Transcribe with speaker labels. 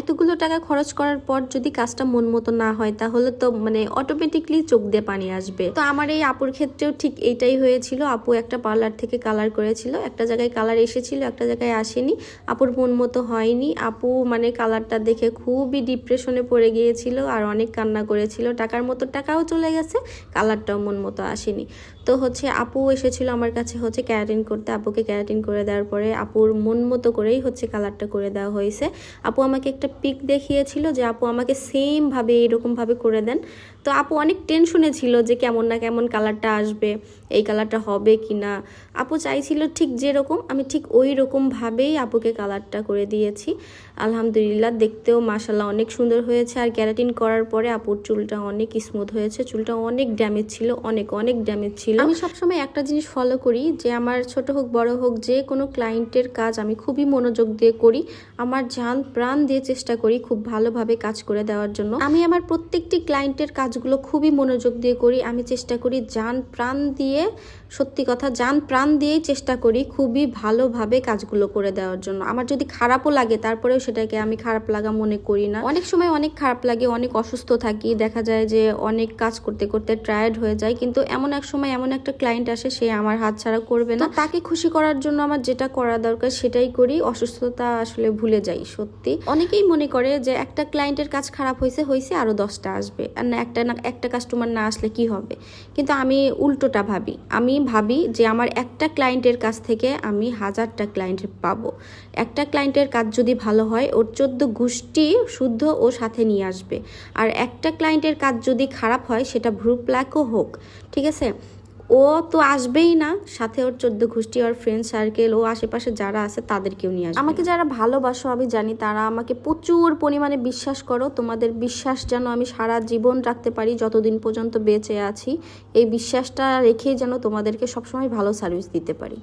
Speaker 1: এতগুলো টাকা খরচ করার পর যদি কাজটা মন মতো না হয়, তাহলে তো মানে অটোমেটিকলি চোখ দিয়ে পানি আসবে। তো আমার এই আপুর ক্ষেত্রেও ঠিক এইটাই হয়েছিল। আপু একটা পার্লার থেকে কালার করেছিল। একটা জায়গায় কালার এসেছিল, একটা জায়গায় আসেনি। আপুর মন মতো হয়নি। আপু মানে কালারটা দেখে খুবই ডিপ্রেশনে পড়ে গিয়েছিল আর অনেক কান্না করেছিল। টাকার মতো টাকাও চলে গেছে কালারটাও মন মতো আসেনি। তো হচ্ছে আপু এসেছিল আমার কাছে হচ্ছে ক্যারাটিন করতে। আপুকে ক্যারাটিন করে দেওয়ার পরে আপুর মন মতো করেই হচ্ছে কালারটা করে দেওয়া হয়েছে। আপু আমাকে একটা পিক দেখিয়েছিল যে আপু আমাকে সেমভাবে এরকমভাবে করে দেন। তো আপু অনেক টেনশনে ছিল যে কেমন না কেমন কালারটা আসবে, এই কালারটা হবে কি না আপু চাইছিল ঠিক যেরকম, আমি ঠিক ওই রকমভাবেই আপুকে কালারটা করে দিয়েছি। আলহামদুলিল্লাহ, দেখতেও মাসাল্লাহ অনেক সুন্দর হয়েছে। আর ক্যারাটিন করার পরে আপুর চুলটা অনেক স্মুথ হয়েছে। চুলটা অনেক ড্যামেজ ছিল, অনেক অনেক ড্যামেজ ছিল। আমি সবসময় একটা জিনিস ফলো করি যে, আমার ছোট হোক, বড় হোক, যে কোনো ক্লায়েন্টের কাজ আমি খুবই মনোযোগ দিয়ে করি। আমার জান, প্রাণ দিয়ে চেষ্টা করি খুব ভালোভাবে কাজ করে দেওয়ার জন্য। আমি আমার প্রত্যেকটি ক্লায়েন্টের কাজগুলো খুবই মনোযোগ দিয়ে করি। আমি চেষ্টা করি জান, প্রাণ দিয়ে, সত্যি কথা, জান, প্রাণ দিয়েই চেষ্টা করি খুবই ভালোভাবে কাজগুলো করে দেওয়ার জন্য। আমার যদি খারাপও লাগে, তারপরেও সেটাকে আমি খারাপ লাগা মনে করি না। অনেক সময় অনেক খারাপ লাগে, অনেক অসুস্থ থাকি, দেখা যায় যে অনেক কাজ করতে করতে টায়ার্ড হয়ে যায়, কিন্তু এমন এক সময় এমন একটা ক্লায়েন্ট আসে, সে আমার হাত ছাড়া করবে না। তাকে খুশি করার জন্য আমার যেটা করা দরকার সেটাই করি, অসুস্থতা আসলে ভুলে যাই, সত্যি। অনেকেই মনে করে যে একটা ক্লায়েন্টের কাজ খারাপ হয়েছে হয়েছে আরও দশটা আসবে, আর না একটা না, একটা কাস্টমার না আসলে কি হবে? কিন্তু আমি উল্টোটা ভাবি, আমি ভাবি যে আমার একটা ক্লায়েন্টের কাছ থেকে আমি হাজারটা ক্লায়েন্ট পাবো। একটা ক্লায়েন্টের কাজ যদি ভালো হয় ওর চোদ্দ গোষ্ঠী শুদ্ধ ও সাথে নিয়ে আসবে। আর একটা ক্লায়েন্টের কাজ যদি খারাপ হয়, সেটা ভ্রু প্ল্যাকও হোক, ঠিক আছে? ও তো আসবেই না, সাথে ওর চোদ্দ গোষ্ঠী, ওর ফ্রেন্ড সার্কেল ও আশেপাশে যারা আছে, তাদেরকেও নিয়ে আসবে। আমাকে যারা ভালোবাসো, আমি জানি তারা আমাকে প্রচুর পরিমাণে বিশ্বাস করো, তোমাদের বিশ্বাস যেন আমি সারা জীবন রাখতে পারি, যতদিন পর্যন্ত বেঁচে আছি, এই বিশ্বাসটা রেখেই যেন তোমাদেরকে সবসময় ভালো সার্ভিস দিতে পারি।